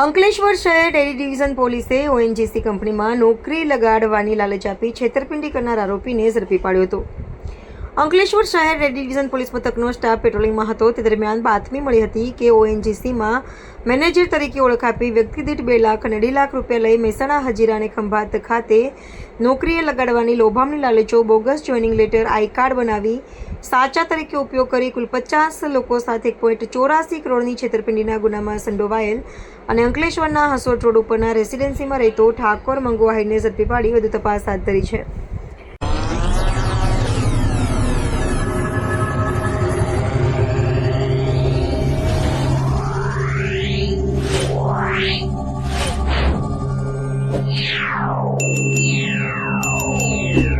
અંકલેશ્વર શહેર dairy division પોલીસે ONGC કંપનીમાં નોકરી લગાડવાની લાલચ આપી છેતરપિંડી કરનાર આરોપીને ઝડપી પાડ્યો હતો. અંકલેશ્વર શહેર ડેરી ડિવિઝન પોલીસ મથકનો સ્ટાફ પેટ્રોલિંગમાં હતો. તે દરમિયાન બાતમી મળી હતી કે ઓએનજીસીમાં મેનેજર તરીકે ઓળખ આપી વ્યક્તિ દીઠ બે લાખ અને અઢી લાખ રૂપિયા લઈ મહેસાણા હજીરા અને ખંભાત ખાતે નોકરીએ લગાડવાની લોભામણી લાલચો bogus joining letter I card બનાવી સાચા તરીકે ઉપયોગ કરી કુલ પચાસ લોકો સાથે એક પોઈન્ટ ચોરાસી કરોડની છેતરપિંડીના ગુનામાં સંડોવાયેલ અને અંકલેશ્વરના હસોટ રોડ ઉપરના રેસિડેન્સીમાં રહેતો ઠાકોર મંગુવાહીને ઝડપી પાડી વધુ તપાસ હાથ ધરી છે Yeah.